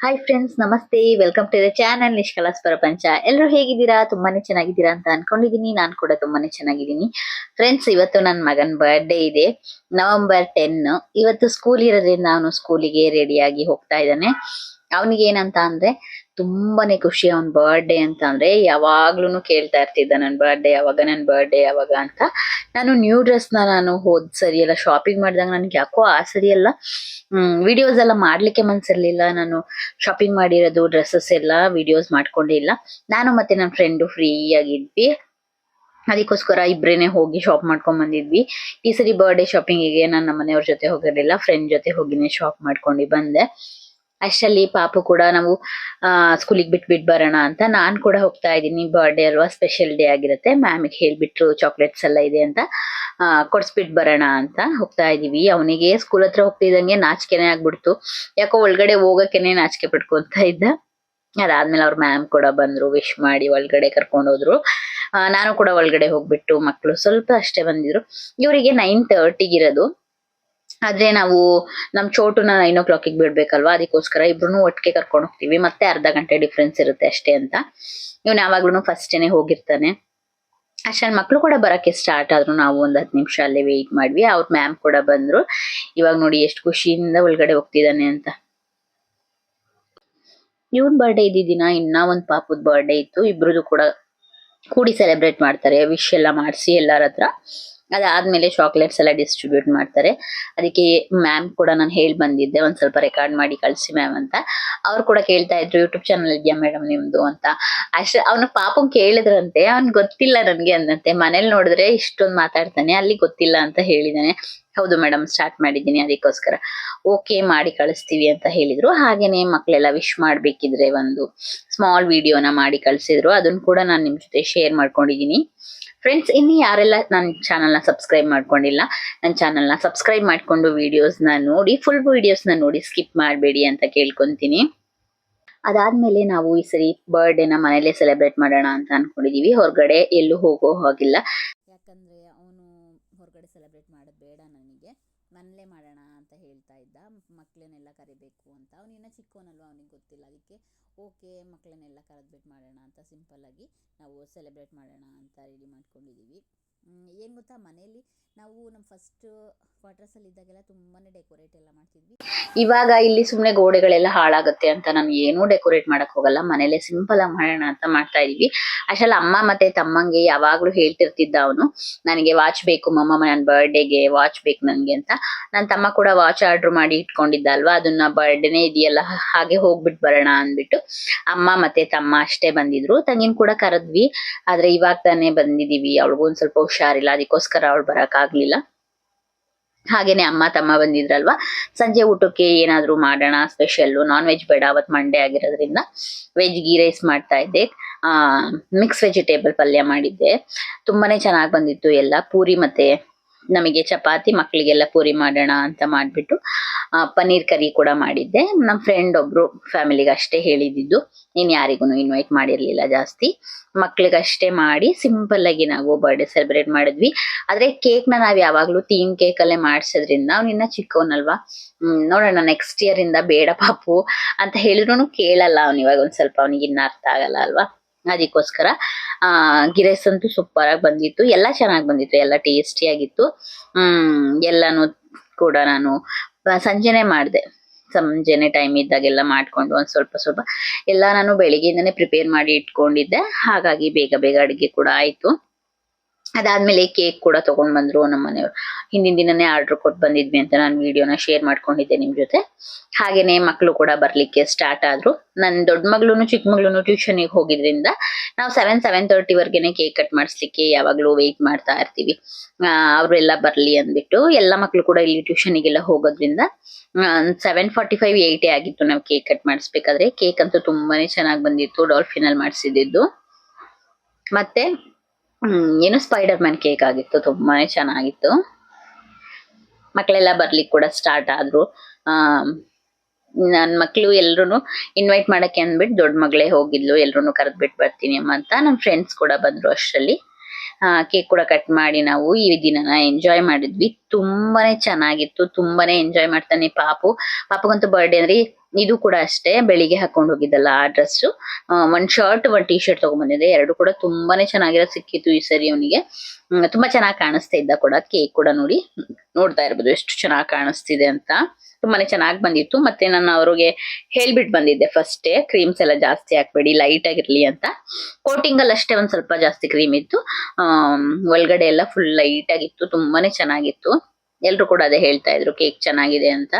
Hi friends ನಮಸ್ತೆ. Welcome to the channel ನಿಷ್ಕಲಾಸ್ ಪ್ರಪಂಚ ಎಲ್ಲರೂ ಹೇಗಿದ್ದೀರಾ? ತುಂಬಾನೇ ಚೆನ್ನಾಗಿದ್ದೀರಾ ಅಂತ ಅನ್ಕೊಂಡಿದ್ದೀನಿ. ನಾನು ಕೂಡ ತುಂಬಾನೇ ಚೆನ್ನಾಗಿದ್ದೀನಿ. ಫ್ರೆಂಡ್ಸ್ ಇವತ್ತು ನನ್ನ ಮಗನ ಬರ್ಡೇ ಇದೆ. ನವೆಂಬರ್ ಟೆನ್ ಇವತ್ತು ಸ್ಕೂಲ್ ಇರೋದ್ರಿಂದ ಅವನು ಸ್ಕೂಲಿಗೆ ರೆಡಿಯಾಗಿ ಹೋಗ್ತಾ ಇದ್ದಾನೆ. ಅವನಿಗೆ ಏನಂತ ಅಂದ್ರೆ ತುಂಬಾನೇ ಖುಷಿ ಅವನ್ ಬರ್ಡೇ ಅಂತ ಅಂದ್ರೆ ಯಾವಾಗ್ಲೂ ಕೇಳ್ತಾ ಇರ್ತಿದ್ದ ನನ್ ಬರ್ಡೇ ಯಾವಾಗ ನನ್ ಬರ್ಡೇ ಯಾವಾಗ ಅಂತ. ನಾನು ನ್ಯೂ ಡ್ರೆಸ್ನ ನಾನು ಹೋದ್ ಸರಿ ಎಲ್ಲ ಶಾಪಿಂಗ್ ಮಾಡಿದಾಗ ನನ್ಗೆ ಯಾಕೋ ಆ ಸರಿ ಎಲ್ಲ ವಿಡಿಯೋಸ್ ಎಲ್ಲ ಮಾಡ್ಲಿಕ್ಕೆ ಮನ್ಸಿರ್ಲಿಲ್ಲ. ನಾನು ಶಾಪಿಂಗ್ ಮಾಡಿರೋದು ಡ್ರೆಸ್ಸಸ್ ಎಲ್ಲ ವಿಡಿಯೋಸ್ ಮಾಡ್ಕೊಂಡಿಲ್ಲ ನಾನು ಮತ್ತೆ ನನ್ನ ಫ್ರೆಂಡು ಫ್ರೀ ಆಗಿದ್ವಿ ಅದಕ್ಕೋಸ್ಕರ ಇಬ್ರೇನೆ ಹೋಗಿ ಶಾಪ್ ಮಾಡ್ಕೊಂಡ್ ಬಂದಿದ್ವಿ. ಈ ಸರಿ ಬರ್ಡೇ ಶಾಪಿಂಗಿಗೆ ನಾನು ನಮ್ಮ ಮನೆಯವ್ರ ಜೊತೆ ಹೋಗಿರಲಿಲ್ಲ. ಫ್ರೆಂಡ್ ಜೊತೆ ಹೋಗಿನೇ ಶಾಪ್ ಮಾಡ್ಕೊಂಡು ಬಂದೆ. ಅಷ್ಟರಲ್ಲಿ ಪಾಪು ಕೂಡ ನಾವು ಸ್ಕೂಲಿಗೆ ಬಿಟ್ಬಿಟ್ ಬರೋಣ ಅಂತ ನಾನು ಕೂಡ ಹೋಗ್ತಾ ಇದ್ದೀನಿ. ಬರ್ಡೇ ಅಲ್ವಾ? ಸ್ಪೆಷಲ್ ಡೇ ಆಗಿರುತ್ತೆ. ಮ್ಯಾಮಿಗೆ ಹೇಳ್ಬಿಟ್ರು ಚಾಕ್ಲೇಟ್ಸ್ ಎಲ್ಲ ಇದೆ ಅಂತ ಆ, ಕೊಡ್ಸ್ಬಿಟ್ ಬರೋಣ ಅಂತ ಹೋಗ್ತಾ ಇದೀವಿ ಅವನಿಗೆ ಸ್ಕೂಲ್ ಹತ್ರ ಹೋಗ್ತಿದ್ದಂಗೆ ನಾಚಿಕೆನೆ ಆಗ್ಬಿಡ್ತು. ಯಾಕೋ ಒಳಗಡೆ ಹೋಗೋಕೆನೆ ನಾಚಿಕೆ ಪಡ್ಕೊಂತ ಇದ್ದ. ಅದಾದ್ಮೇಲೆ ಅವ್ರ ಮ್ಯಾಮ್ ಕೂಡ ಬಂದ್ರು ವಿಶ್ ಮಾಡಿ ಒಳಗಡೆ ಕರ್ಕೊಂಡು ಹೋದ್ರು ಆ, ನಾನು ಕೂಡ ಒಳಗಡೆ ಹೋಗ್ಬಿಟ್ಟು ಮಕ್ಕಳು ಸ್ವಲ್ಪ ಅಷ್ಟೇ ಬಂದಿದ್ರು. ಇವರಿಗೆ ನೈನ್ ತರ್ಟಿಗಿರೋದು ಆದ್ರೆ ನಾವು ನಮ್ ಚೋಟುನ ನೈನ್ ಓ ಕ್ಲಾಕಿಗೆ ಬಿಡ್ಬೇಕಲ್ವಾ? ಅದಕ್ಕೋಸ್ಕರ ಇಬ್ರು ಒಟ್ಟಿಗೆ ಕರ್ಕೊಂಡು ಹೋಗ್ತೀವಿ. ಮತ್ತೆ ಅರ್ಧ ಗಂಟೆ ಡಿಫ್ರೆನ್ಸ್ ಇರುತ್ತೆ ಅಷ್ಟೇ ಅಂತ. ಇವ್ನು ಯಾವಾಗ್ಲೂ ಫಸ್ಟೇನೆ ಹೋಗಿರ್ತಾನೆ. ಅಷ್ಟೇ ಮಕ್ಕಳು ಕೂಡ ಬರಕ್ಕೆ ಸ್ಟಾರ್ಟ್ ಆದ್ರು ನಾವು ಒಂದ್ ಹತ್ತು ನಿಮಿಷ ಅಲ್ಲೇ ವೆಯ್ಟ್ ಮಾಡ್ವಿ. ಅವ್ರ ಮ್ಯಾಮ್ ಕೂಡ ಬಂದ್ರು. ಇವಾಗ ನೋಡಿ ಎಷ್ಟು ಖುಷಿಯಿಂದ ಒಳಗಡೆ ಹೋಗ್ತಿದ್ದಾನೆ ಅಂತ. ಇವನ್ ಬರ್ಡೇ ಇದ್ದಿದ್ದಿನ ಇನ್ನ ಒಂದ್ ಪಾಪದ ಬರ್ಡೇ ಇತ್ತು. ಇಬ್ರದ್ದು ಕೂಡ ಕೂಡಿ ಸೆಲೆಬ್ರೇಟ್ ಮಾಡ್ತಾರೆ. ವಿಶ್ ಎಲ್ಲ ಮಾಡಿಸಿ ಎಲ್ಲರ ಹತ್ರ. ಅದಾದ್ಮೇಲೆ ಚಾಕ್ಲೇಟ್ಸ್ ಎಲ್ಲ ಡಿಸ್ಟ್ರಿಬ್ಯೂಟ್ ಮಾಡ್ತಾರೆ. ಅದಕ್ಕೆ ಮ್ಯಾಮ್ ಕೂಡ ನಾನು ಹೇಳಿ ಬಂದಿದ್ದೆ, ಒಂದ್ ಸ್ವಲ್ಪ ರೆಕಾರ್ಡ್ ಮಾಡಿ ಕಳ್ಸಿ ಮ್ಯಾಮ್ ಅಂತ. ಅವ್ರು ಕೂಡ ಕೇಳ್ತಾ ಇದ್ರು ಯೂಟ್ಯೂಬ್ ಚಾನಲ್ ಇದೆಯಾ ಮೇಡಮ್ ನಿಮ್ದು? ಅಂತ. ಅಷ್ಟೇ, ಅವನ ಪಾಪಂ ಕೇಳಿದ್ರಂತೆ, ಅವ್ನ್ ಗೊತ್ತಿಲ್ಲ ನನ್ಗೆ ಅಂದಂತೆ. ಮನೇಲಿ ನೋಡಿದ್ರೆ ಇಷ್ಟೊಂದು ಮಾತಾಡ್ತಾನೆ, ಅಲ್ಲಿ ಗೊತ್ತಿಲ್ಲ ಅಂತ ಹೇಳಿದಾನೆ. ಹೌದು ಮೇಡಮ್ ಸ್ಟಾರ್ಟ್ ಮಾಡಿದ್ದೀನಿ ಅದಕ್ಕೋಸ್ಕರ. ಓಕೆ ಮಾಡಿ ಕಳಿಸ್ತೀವಿ ಅಂತ ಹೇಳಿದ್ರು. ಹಾಗೇನೆ ಮಕ್ಕಳೆಲ್ಲ ವಿಶ್ ಮಾಡಬೇಕಿದ್ರೆ ಒಂದು ಸ್ಮಾಲ್ ವಿಡಿಯೋನ ಮಾಡಿ ಕಳ್ಸಿದ್ರು. ಅದನ್ನ ಕೂಡ ನಾನು ನಿಮ್ ಜೊತೆ ಶೇರ್ ಮಾಡ್ಕೊಂಡಿದೀನಿ. ಫ್ರೆಂಡ್ಸ್ ಇನ್ನು ಯಾರೆಲ್ಲ ನನ್ನ ಚಾನಲ್ನ ಸಬ್ಸ್ಕ್ರೈಬ್ ಮಾಡ್ಕೊಂಡಿಲ್ಲ ನನ್ನ ಚಾನಲ್ನ ಸಬ್ಸ್ಕ್ರೈಬ್ ಮಾಡಿಕೊಂಡು ವೀಡಿಯೋಸ್ನ ನೋಡಿ ಫುಲ್ ವೀಡಿಯೋಸ್ನ ನೋಡಿ ಸ್ಕಿಪ್ ಮಾಡಬೇಡಿ ಅಂತ ಕೇಳ್ಕೊತೀನಿ. ಅದಾದಮೇಲೆ ನಾವು ಈ ಸರಿ ಬರ್ಡೇನ ಮನೇಲೆ ಸೆಲೆಬ್ರೇಟ್ ಮಾಡೋಣ ಅಂತ ಅನ್ಕೊಂಡಿದೀವಿ. ಹೊರಗಡೆ ಎಲ್ಲೂ ಹೋಗೋ ಹಾಗಿಲ್ಲ. ಯಾಕಂದರೆ ಅವನು ಹೊರಗಡೆ ಸೆಲೆಬ್ರೇಟ್ ಮಾಡೋದು ಬೇಡ ನನಗೆ. ಮನೇಲೇ ಮಾಡೋಣ ಅಂತ ಹೇಳ್ತಾ ಇದ್ದ. ಮಕ್ಕಳನ್ನೆಲ್ಲ ಕರಿಬೇಕು ಅಂತ. ಅವನಿನ್ನ ಚಿಕ್ಕವನಲ್ವ, ಅವನಿಗೆ ಗೊತ್ತಿಲ್ಲ. ಅದಕ್ಕೆ ಓಕೆ ಮಕ್ಕಳನ್ನೆಲ್ಲ ಕರೆದ್ಬಿಟ್ಟು ಮಾಡೋಣ ಅಂತ ಸಿಂಪಲ್ಲಾಗಿ ನಾವು ಸೆಲೆಬ್ರೇಟ್ ಮಾಡೋಣ ಅಂತ ರೆಡಿ ಮಾಡ್ಕೊಂಡಿದ್ದೀವಿ. ಏನು ಗೊತ್ತಾ ಮನೆಯಲ್ಲಿ ನಾವು ನಮ್ಮ ಫಸ್ಟ್ ಕ್ವಾರ್ಟರ್ಸಲ್ಲಿ ಇದ್ದಾಗೆಲ್ಲ ತುಂಬಾ ಡೆಕೋರೇಟ್ ಎಲ್ಲ ಮಾಡ್ತಿದ್ವಿ. ಇವಾಗ ಇಲ್ಲಿ ಸುಮ್ನೆ ಗೋಡೆಗಳೆಲ್ಲ ಹಾಳಾಗುತ್ತೆ ಅಂತ ನಾನು ಏನೂ ಡೆಕೋರೇಟ್ ಮಾಡಕ್ ಹೋಗಲ್ಲ. ಮನೇಲೆ ಸಿಂಪಲ್ ಆಗಿ ಮಾಡೋಣ ಅಂತ ಮಾಡ್ತಾ ಇದೀವಿ. ಅಷ್ಟಲ್ಲ ಅಮ್ಮ ಮತ್ತೆ ತಮ್ಮಂಗೆ ಯಾವಾಗ್ಲೂ ಹೇಳ್ತಿರ್ತಿದ್ದ ಅವನು, ನನಗೆ ವಾಚ್ ಬೇಕು, ಮಮ್ಮ ನನ್ನ ಬರ್ಡೇಗೆ ವಾಚ್ ಬೇಕು ನನ್ಗೆ ಅಂತ. ನನ್ನ ತಮ್ಮ ಕೂಡ ವಾಚ್ ಆರ್ಡರ್ ಮಾಡಿ ಇಟ್ಕೊಂಡಿದ್ದ ಅಲ್ವಾ ಅದನ್ನ ಬರ್ಡೇನೆ ಇದೆಯಲ್ಲ, ಹಾಗೆ ಹೋಗ್ಬಿಟ್ಟು ಬರೋಣ ಅಂದ್ಬಿಟ್ಟು ಅಮ್ಮ ಮತ್ತೆ ತಮ್ಮ ಅಷ್ಟೇ ಬಂದಿದ್ರು. ತಂಗಿನ ಕೂಡ ಕರೆದ್ವಿ. ಆದ್ರೆ ಇವಾಗ ತಾನೇ ಬಂದಿದೀವಿ. ಅವಳಿಗೂ ಒಂದ್ ಸ್ವಲ್ಪ ಹುಷಾರಿಲ್ಲ. ಅದಕ್ಕೋಸ್ಕರ ಅವಳು ಬರಕ್ ಆಗ್ಲಿಲ್ಲ. ಹಾಗೇನೆ ಅಮ್ಮ ತಮ್ಮ ಬಂದಿದ್ರಲ್ವಾ? ಸಂಜೆ ಊಟಕ್ಕೆ ಏನಾದ್ರೂ ಮಾಡೋಣ ಸ್ಪೆಷಲ್ ನಾನ್ ವೆಜ್ ಬೇಡ ಅವತ್ ಮಂಡೇ ಆಗಿರೋದ್ರಿಂದ ವೆಜ್ ಗೀ ರೈಸ್ ಮಾಡ್ತಾ ಇದ್ದೆ. ಮಿಕ್ಸ್ ವೆಜಿಟೇಬಲ್ ಪಲ್ಯ ಮಾಡಿದ್ದೆ. ತುಂಬಾನೇ ಚೆನ್ನಾಗಿ ಬಂದಿತ್ತು ಎಲ್ಲ. ಪೂರಿ ಮತ್ತೆ ನಮಗೆ ಚಪಾತಿ ಮಕ್ಕಳಿಗೆಲ್ಲ ಪೂರಿ ಮಾಡೋಣ ಅಂತ ಮಾಡಿಬಿಟ್ಟು ಪನ್ನೀರ್ ಕರಿ ಕೂಡ ಮಾಡಿದ್ದೆ. ನಮ್ಮ ಫ್ರೆಂಡ್ ಒಬ್ರು ಫ್ಯಾಮಿಲಿಗೆ ಅಷ್ಟೇ ಹೇಳಿದ್ದು. ನೀನು ಯಾರಿಗೂ ಇನ್ವೈಟ್ ಮಾಡಿರಲಿಲ್ಲ ಜಾಸ್ತಿ. ಮಕ್ಳಿಗಷ್ಟೇ ಮಾಡಿ ಸಿಂಪಲ್ ಆಗಿ ನಾವು ಬರ್ಡೇ ಸೆಲೆಬ್ರೇಟ್ ಮಾಡಿದ್ವಿ. ಆದ್ರೆ ಕೇಕ್ನ ನಾವ್ ಯಾವಾಗ್ಲೂ ಥೀಮ್ ಕೇಕ್ ಅಲ್ಲೇ ಮಾಡ್ಸೋದ್ರಿಂದ, ಅವ್ನ ಇನ್ನ ಚಿಕ್ಕವನಲ್ವಾ? ನೋಡೋಣ ನೆಕ್ಸ್ಟ್ ಇಯರ್ ಇಂದ ಬೇಡ ಪಾಪು ಅಂತ ಹೇಳಿದ್ರು ಕೇಳಲ್ಲ ಅವ್ನ ಇವಾಗ ಒಂದ್ ಸ್ವಲ್ಪ ಅವ್ನಿಗೆ ಇನ್ನ ಅರ್ಥ ಆಗಲ್ಲ ಅಲ್ವಾ? ಅದಕ್ಕೋಸ್ಕರ ಗಿರೇಸ್ ಅಂತೂ ಸೂಪರ್ ಆಗಿ ಬಂದಿತ್ತು. ಎಲ್ಲ ಚೆನ್ನಾಗಿ ಬಂದಿತ್ತು, ಎಲ್ಲ ಟೇಸ್ಟಿ ಹ್ಮ್, ಎಲ್ಲಾನು ಕೂಡ ನಾನು ಸಂಜೆನೆ ಮಾಡಿದೆ. ಸಂಜೆನೆ ಟೈಮ್ ಇದ್ದಾಗೆಲ್ಲ ಮಾಡ್ಕೊಂಡು ಒಂದ್ ಸ್ವಲ್ಪ ಸ್ವಲ್ಪ ಎಲ್ಲ ನಾನು ಬೆಳಿಗ್ಗೆಯಿಂದನೇ ಪ್ರಿಪೇರ್ ಮಾಡಿ ಇಟ್ಕೊಂಡಿದ್ದೆ. ಹಾಗಾಗಿ ಬೇಗ ಬೇಗ ಅಡುಗೆ ಕೂಡ ಆಯ್ತು. ಅದಾದ್ಮೇಲೆ ಕೇಕ್ ಕೂಡ ತಗೊಂಡ್ ಬಂದ್ರು ನಮ್ಮ ಮನೆಯವರು. ಹಿಂದಿನ ದಿನನೇ ಆರ್ಡರ್ ಕೊಟ್ಟು ಬಂದಿದ್ವಿ ಅಂತ ನಾನು ವಿಡಿಯೋನ ಶೇರ್ ಮಾಡ್ಕೊಂಡಿದ್ದೆ ನಿಮ್ ಜೊತೆ. ಹಾಗೇನೆ ಮಕ್ಕಳು ಕೂಡ ಬರ್ಲಿಕ್ಕೆ ಸ್ಟಾರ್ಟ್ ಆದ್ರು. ನನ್ ದೊಡ್ಡ ಮಗ್ಳುನು ಚಿಕ್ಕ ಮಗ್ಳುನು ಟ್ಯೂಷನ್ಗೆ ಹೋಗಿದ್ರಿಂದ ನಾವು ಸೆವೆನ್ ಸೆವೆನ್ ತರ್ಟಿ ವರ್ಗೆನೆ ಕೇಕ್ ಕಟ್ ಮಾಡಿಸ್ಲಿಕ್ಕೆ ಯಾವಾಗ್ಲೂ ವೆಯ್ಟ್ ಮಾಡ್ತಾ ಇರ್ತೀವಿ. ಅವ್ರೆಲ್ಲ ಬರ್ಲಿ ಅಂದ್ಬಿಟ್ಟು ಎಲ್ಲ ಮಕ್ಕಳು ಕೂಡ ಇಲ್ಲಿ ಟ್ಯೂಷನಿಗೆಲ್ಲ ಹೋಗೋದ್ರಿಂದ ಸೆವೆನ್ ಫಾರ್ಟಿ ಫೈವ್ ಏಯ್ಟೇ ಆಗಿತ್ತು ನಾವು ಕೇಕ್ ಕಟ್ ಮಾಡಿಸ್ಬೇಕಾದ್ರೆ. ಕೇಕ್ ಅಂತೂ ತುಂಬಾನೇ ಚೆನ್ನಾಗಿ ಬಂದಿತ್ತು ಡಾಲ್ಫಿನ್ ಅಲ್ಲಿ ಮಾಡಿಸಿದ್ದು ಮತ್ತೆ ಹ್ಮ್, ಏನು ಸ್ಪೈಡರ್ ಮ್ಯಾನ್ ಕೇಕ್ ಆಗಿತ್ತು, ತುಂಬಾನೇ ಚೆನ್ನಾಗಿತ್ತು. ಮಕ್ಕಳೆಲ್ಲ ಬರ್ಲಿಕ್ಕೆ ಕೂಡ ಸ್ಟಾರ್ಟ್ ಆದ್ರು. ಆ ನನ್ನ ಮಕ್ಕಳು ಎಲ್ರು ಇನ್ವೈಟ್ ಮಾಡಕ್ಕೆ ಅಂದ್ಬಿಟ್ಟು ದೊಡ್ಡ ಮಗಳೇ ಹೋಗಿದ್ಲು ಎಲ್ರು ಕರೆದ್ಬಿಟ್ಟು ಬರ್ತೀನಿ ಅಮ್ಮ ಅಂತ. ನಮ್ಮ ಫ್ರೆಂಡ್ಸ್ ಕೂಡ ಬಂದ್ರು ಅಷ್ಟರಲ್ಲಿ. ಕೇಕ್ ಕೂಡ ಕಟ್ ಮಾಡಿ ನಾವು ಈ ದಿನನ ಎಂಜಾಯ್ ಮಾಡಿದ್ವಿ. ತುಂಬಾನೇ ಚೆನ್ನಾಗಿತ್ತು, ತುಂಬಾನೇ ಎಂಜಾಯ್ ಮಾಡ್ತಾನೆ ಪಾಪು. ಪಾಪಗಂತೂ ಬರ್ಡೇ ಅಂದ್ರೆ ಇದು ಕೂಡ ಅಷ್ಟೇ, ಬೆಳಿಗ್ಗೆ ಹಾಕೊಂಡು ಹೋಗಿದ್ದಲ್ಲ ಆ ಡ್ರೆಸ್ ಒಂದ್ ಶರ್ಟ್ ಒಂದ್ ಟಿ ಶರ್ಟ್ ತಗೊಂಡ್ಬಂದಿದೆ ಎರಡು ಕೂಡ ತುಂಬಾನೇ ಚೆನ್ನಾಗಿರೋ ಸಿಕ್ಕಿತ್ತು ಈ ಸರಿ ಅವನಿಗೆ. ತುಂಬಾ ಚೆನ್ನಾಗಿ ಕಾಣಿಸ್ತಾ ಇದ್ದ ಕೂಡ ಕೇಕ್ ಕೂಡ ನೋಡಿ. ನೋಡ್ತಾ ಇರ್ಬೋದು ಎಷ್ಟು ಚೆನ್ನಾಗಿ ಕಾಣಿಸ್ತಿದೆ ಅಂತ. ತುಂಬಾನೇ ಚೆನ್ನಾಗಿ ಬಂದಿತ್ತು. ಮತ್ತೆ ನಾನು ಅವ್ರಿಗೆ ಹೇಳ್ಬಿಟ್ಟು ಬಂದಿದ್ದೆ ಫಸ್ಟೇ ಕ್ರೀಮ್ಸ್ ಎಲ್ಲ ಜಾಸ್ತಿ ಹಾಕ್ಬೇಡಿ ಲೈಟ್ ಆಗಿರ್ಲಿ ಅಂತ. ಕೋಟಿಂಗ್ ಅಲ್ಲಿ ಅಷ್ಟೇ ಒಂದ್ ಸ್ವಲ್ಪ ಜಾಸ್ತಿ ಕ್ರೀಮ್ ಇತ್ತು. ಆ ಒಳಗಡೆ ಎಲ್ಲ ಫುಲ್ ಲೈಟ್ ಆಗಿತ್ತು, ತುಂಬಾನೇ ಚೆನ್ನಾಗಿತ್ತು. ಎಲ್ರು ಕೂಡ ಅದೇ ಹೇಳ್ತಾ ಇದ್ರು ಕೇಕ್ ಚೆನ್ನಾಗಿದೆ ಅಂತ.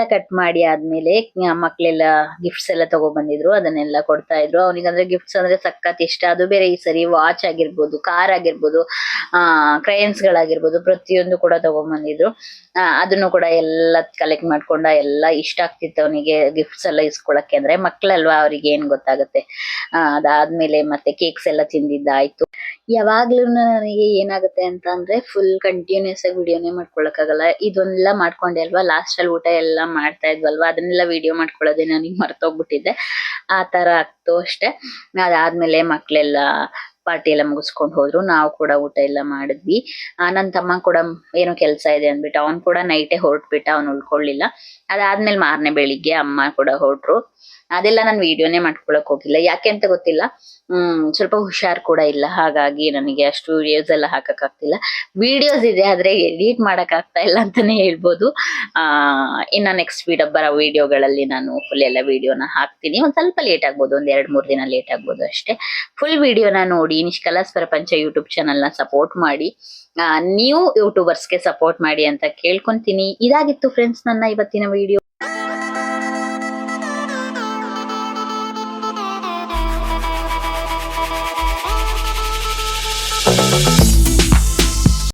ಎಲ್ಲ ಕಟ್ ಮಾಡಿ ಆದ್ಮೇಲೆ ಮಕ್ಕಳೆಲ್ಲ ಗಿಫ್ಟ್ಸ್ ಎಲ್ಲ ತಗೊಬಂದಿದ್ರು ಅದನ್ನೆಲ್ಲ ಕೊಡ್ತಾ ಇದ್ರು. ಅವನಿಗಂದ್ರೆ ಗಿಫ್ಟ್ಸ್ ಅಂದ್ರೆ ಸಖತ್ ಇಷ್ಟ. ಅದು ಬೇರೆ ಈ ಸರಿ ವಾಚ್ ಆಗಿರ್ಬೋದು ಕಾರ್ ಆಗಿರ್ಬೋದು, ಆ ಕ್ರಯನ್ಸ್ ಗಳಾಗಿರ್ಬೋದು, ಪ್ರತಿಯೊಂದು ಕೂಡ ತಗೊಂಡ್ಬಂದಿದ್ರು. ಅದನ್ನು ಕೂಡ ಎಲ್ಲ ಕಲೆಕ್ಟ್ ಮಾಡ್ಕೊಂಡ ಎಲ್ಲ ಇಷ್ಟ ಆಗ್ತಿತ್ತು ಅವನಿಗೆ ಗಿಫ್ಟ್ಸ್ ಎಲ್ಲ ಇಸ್ಕೊಳಕ್ಕೆ ಅಂದ್ರೆ. ಮಕ್ಳಲ್ವಾ ಅವ್ರಿಗೆ ಏನ್ ಗೊತ್ತಾಗುತ್ತೆ? ಅದಾದ್ಮೇಲೆ ಮತ್ತೆ ಕೇಕ್ಸ್ ಎಲ್ಲ ತಿಂದಿದ್ದಾಯ್ತು. ಯಾವಾಗ್ಲೂ ನನಗೆ ಏನಾಗುತ್ತೆ ಅಂತ ಅಂದ್ರೆ ಫುಲ್ ಕಂಟಿನ್ಯೂಸ್ ಆಗಿ ವಿಡಿಯೋನೇ ಮಾಡ್ಕೊಳಕ್ಕಾಗಲ್ಲ. ಇದೊಂದೆಲ್ಲ ಮಾಡ್ಕೊಂಡೆ ಅಲ್ವಾ? ಲಾಸ್ಟ್ ಅಲ್ಲಿ ಊಟ ಎಲ್ಲ ಮಾಡ್ತಾ ಇದ್ವಲ್ವಾ? ಅದನ್ನೆಲ್ಲ ವಿಡಿಯೋ ಮಾಡ್ಕೊಳ್ಳೋದೇ ನನಗೆ ಮರ್ತೋಗ್ಬಿಟ್ಟಿದ್ದೆ ಆ ತರ ಆಗ್ತು ಅಷ್ಟೇ. ಅದಾದ್ಮೇಲೆ ಮಕ್ಳೆಲ್ಲ ಪಾರ್ಟಿ ಎಲ್ಲ ಮುಗಿಸ್ಕೊಂಡು ಹೋದ್ರು. ನಾವು ಕೂಡ ಊಟ ಎಲ್ಲ ಮಾಡಿದ್ವಿ. ನನ್ನ ನನ್ ತಮ್ಮ ಕೂಡ ಏನೋ ಕೆಲಸ ಇದೆ ಅಂದ್ಬಿಟ್ಟು ಅವ್ನು ಕೂಡ ನೈಟೇ ಹೊರಟ್ಬಿಟ್ಟ, ಅವ್ನು ಉಳ್ಕೊಳ್ಳಿಲ್ಲ. ಅದಾದ್ಮೇಲೆ ಮಾರನೇ ಬೆಳಿಗ್ಗೆ ಅಮ್ಮ ಕೂಡ ಹೊರಟ್ರು. ಅದೆಲ್ಲ ನಾನು ವಿಡಿಯೋನೇ ಮಾಡ್ಕೊಳಕ್ ಹೋಗಿಲ್ಲ. ಯಾಕೆ ಅಂತ ಗೊತ್ತಿಲ್ಲ. ಹ್ಮ್, ಸ್ವಲ್ಪ ಹುಷಾರ್ ಕೂಡ ಇಲ್ಲ. ಹಾಗಾಗಿ ನನಗೆ ಅಷ್ಟು ವಿಡಿಯೋಸ್ ಎಲ್ಲ ಹಾಕಕ್ ಆಗ್ತಿಲ್ಲ ವಿಡಿಯೋಸ್ ಇದೆ, ಆದ್ರೆ ಎಡಿಟ್ ಮಾಡಕ್ ಆಗ್ತಾ ಇಲ್ಲ ಅಂತಾನೆ ಹೇಳ್ಬೋದು. ಆ, ಇನ್ನ ನೆಕ್ಸ್ಟ್ ವೀಡಿಯೋ ಬರೋ ವಿಡಿಯೋಗಳಲ್ಲಿ ನಾನು ಫುಲ್ ಎಲ್ಲ ವಿಡಿಯೋನ ಹಾಕ್ತೀನಿ. ಒಂದ್ ಸ್ವಲ್ಪ ಲೇಟ್ ಆಗ್ಬೋದು, ಒಂದ್ ಎರಡ್ ಮೂರ್ ದಿನ ಲೇಟ್ ಆಗ್ಬೋದು ಅಷ್ಟೇ. ಫುಲ್ ವಿಡಿಯೋನ ನೋಡಿ ನಿಷ್ಕಲಾಸ್ ಪ್ರಪಂಚ ಯೂಟ್ಯೂಬ್ ಚಾನಲ್ನ ಸಪೋರ್ಟ್ ಮಾಡಿ. ನ್ಯೂ ಯೂಟ್ಯೂಬರ್ಸ್ಗೆ ಸಪೋರ್ಟ್ ಮಾಡಿ ಅಂತ ಕೇಳ್ಕೊಂತೀನಿ. ಇದಾಗಿತ್ತು ಫ್ರೆಂಡ್ಸ್ ನನ್ನ ಇವತ್ತಿನ ವಿಡಿಯೋ